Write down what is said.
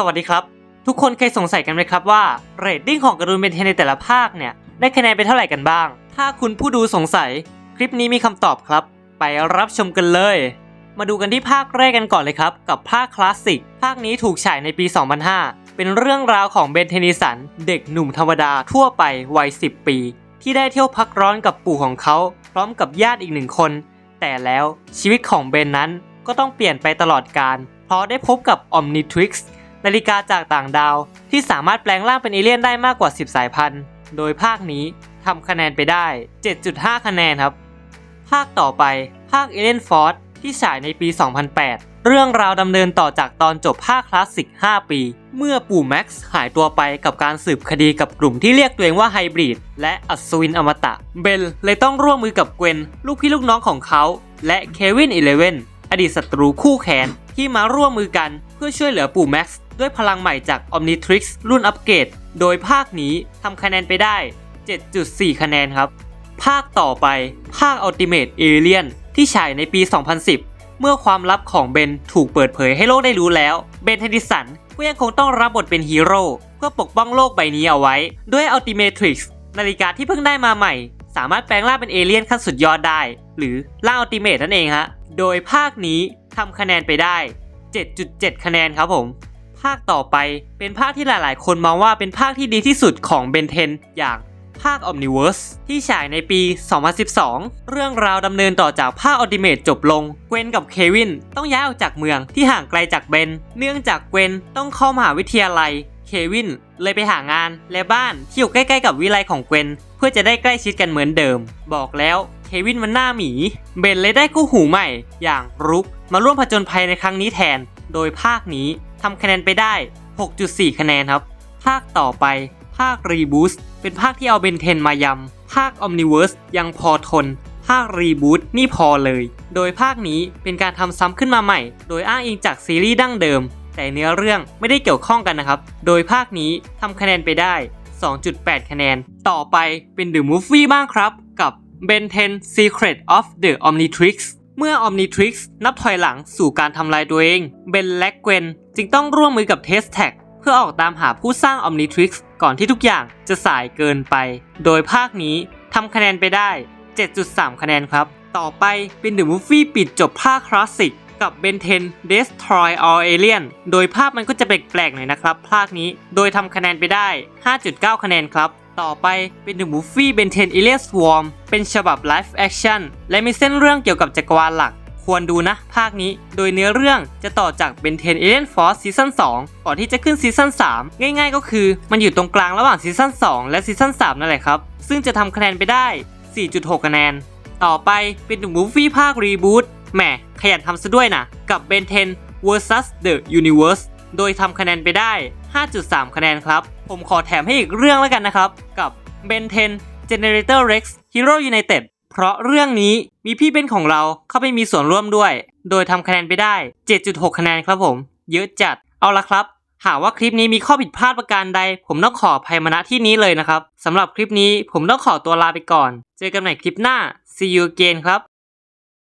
สวัสดีครับ ทุกคนเคยสงสัยกันไหมครับว่าเรตติ้งของการ์ตูนเบนเทนในแต่ละภาคเนี่ยได้คะแนนไปเท่าไหร่กันบ้าง ถ้าคุณผู้ดูสงสัย คลิปนี้มีคำตอบครับ ไปรับชมกันเลย มาดูกันที่ภาคแรกกันก่อนเลยครับ กับภาคคลาสสิก ภาคนี้ถูกฉายในปี 2005 เป็นเรื่องราวของเบนเทนิสัน เด็กหนุ่มธรรมดาทั่วไปวัย 10 ปี ที่ได้เที่ยวพักร้อนกับปู่ของเขา พร้อมกับญาติอีกหนึ่งคน แต่แล้วชีวิตของเบนนั้นก็ต้องเปลี่ยนไปตลอดกาลเพราะได้พบกับ Omnitrix น นาฬิกาจากต่างดาว ที่สามารถแปลงร่างเป็นเอเลี่ยนได้มากกว่า 10 สายพันธุ์ โดยภาคนี้ทำคะแนนไปได้ 7.5 คะแนนครับ ภาคต่อไป ภาค Alien Force ที่ฉายในปี 2008 เรื่องราวดำเนินต่อจากตอนจบภาคคลาสสิก 5 ปี เมื่อปู่แม็กซ์หายตัวไปกับการสืบคดีกับกลุ่มที่เรียกตัวเองว่าไฮบริดและอัศวินอมตะ เบลเลยต้องร่วมมือกับเกวนลูกพี่ลูกน้องของเขา และเควินอีเลเวนอดีตศัตรูคู่แค้นที่มาร่วมมือกันเพื่อช่วยเหลือปู่แม็กซ์ ด้วยพลังใหม่จาก Omnitrix รุ่นอัปเกรด โดยภาคนี้ทำคะแนนไปได้ 7.4 คะแนนครับ ภาคต่อไปภาค Ultimate Alien ที่ฉายในปี 2010 เมื่อความลับของเบนถูกเปิดเผยให้โลกได้รู้แล้ว เบนเทนดิสันก็ยังคงต้องรับบทเป็นฮีโร่เพื่อปกป้องโลกใบนี้เอาไว้ ด้วย Ultimatrix นาฬิกาที่เพิ่งได้มาใหม่ สามารถแปลงร่างเป็นเอเลี่ยนขั้นสุดยอดได้ หรือร่าง Ultimate นั่นเองฮะ โดยภาคนี้ทำคะแนนไปได้ 7.7 คะแนนครับผมาคต่อไปเป็นภาคที่หลายๆ คนมองว่าเป็นภาคที่ดีที่สุดของเบนเทนอย่างภาค Omniverse ที่ฉายในปี 2012 เรื่องราวดำเนินต่อจากภาค Ultimate จบลง เกวนกับเควินต้องย้ายออกจากเมืองที่ห่างไกลจากเบน เนื่องจากเกวนต้องเข้ามหาวิทยาลัย เควินเลยไปหางานและบ้านที่อยู่ใกล้ๆกับวิไลของเกวนเพื่อจะได้ใกล้ชิดกันเหมือนเดิม บอกแล้วเควินมันหน้าหมี เบนเลยได้คู่หูใหม่ อย่างรุกมาร่วมผจญภัยในครั้งนี้แทน โดยภาคนี้ ทำคะแนนไปได้ 6.4 คะแนนครับ ภาคต่อไป ภาครีบูสเป็นภาคที่เอาเบนเทนมายำ ภาค Omniverse ยังพอทน ภาครีบูตนี่พอเลย โดยภาคนี้เป็นการทำซ้ำขึ้นมาใหม่ โดยอ้างอิงจากซีรีส์ดั้งเดิม แต่เนื้อเรื่องไม่ได้เกี่ยวข้องกันนะครับ โดยภาคนี้ทำคะแนนไปได้ 2.8 คะแนน ต่อไปเป็น The Movie บ้างครับ กับ Ben 10 Secret of the Omnitrix เมื่อ Omnitrix นับถอยหลังสู่การทำลายตัวเอง เบนและเกวน จึงต้องร่วมมือกับ t e s t a g เพื่อออกตามหาผู้สร้าง Omnitrix ก่อนที่ทุกอย่างจะสายเกินไป โดยภาคนี้ทำคะแนนไปได้ 7.3 คะแนนครับ ต่อไปเป็น The Movie ปิดจบภาคคลาสสิกกับ Ben 10 Destroy All Alien โดยภาพมันก็จะแปลกๆหน่อยนะครับ ภาคนี้ โดยทำคะแนนไปได้ 5.9 คะแนนครับ ต่อไปเป็น The Movie Ben 10 Alien Swarm เป็นฉบับ Live Action และมีเส้นเรื่องเกี่ยวกับจักรวาลหลัก ควรดูนะ ภาคนี้ โดยเนื้อเรื่องจะต่อจาก Ben 10 Alien Force ซีซั่น2ก่อนที่จะขึ้นซีซั่น3 ง่ายๆ ก็คือมันอยู่ตรงกลางระหว่างซีซั่น2 และซีซั่น3 นั่นแหละครับ ซึ่งจะทำคะแนนไปได้ 4.6 คะแนน ต่อไปเป็น The Movie ภาค Reboot แหมขยันทำซะด้วยนะ กับ Ben 10 vs The Universe โดยทำคะแนนไปได้ 5.3 คะแนนครับ ผมขอแถมให้อีกเรื่องแล้วกันนะครับ กับ Ben 10 Generator Rex Hero United เพราะเรื่องนี้มีพี่เป็นของเราเข้าไปมีส่วนร่วมด้วย โดยทำคะแนนไปได้ 7.6 คะแนนครับผม เยอะจัด เอาละครับ หากว่าคลิปนี้มีข้อผิดพลาดประการใด ผมต้องขออภัยมาณที่นี้เลยนะครับสำหรับคลิปนี้ผมต้องขอตัวลาไปก่อน เจอกันใหม่คลิปหน้า see you again ครับ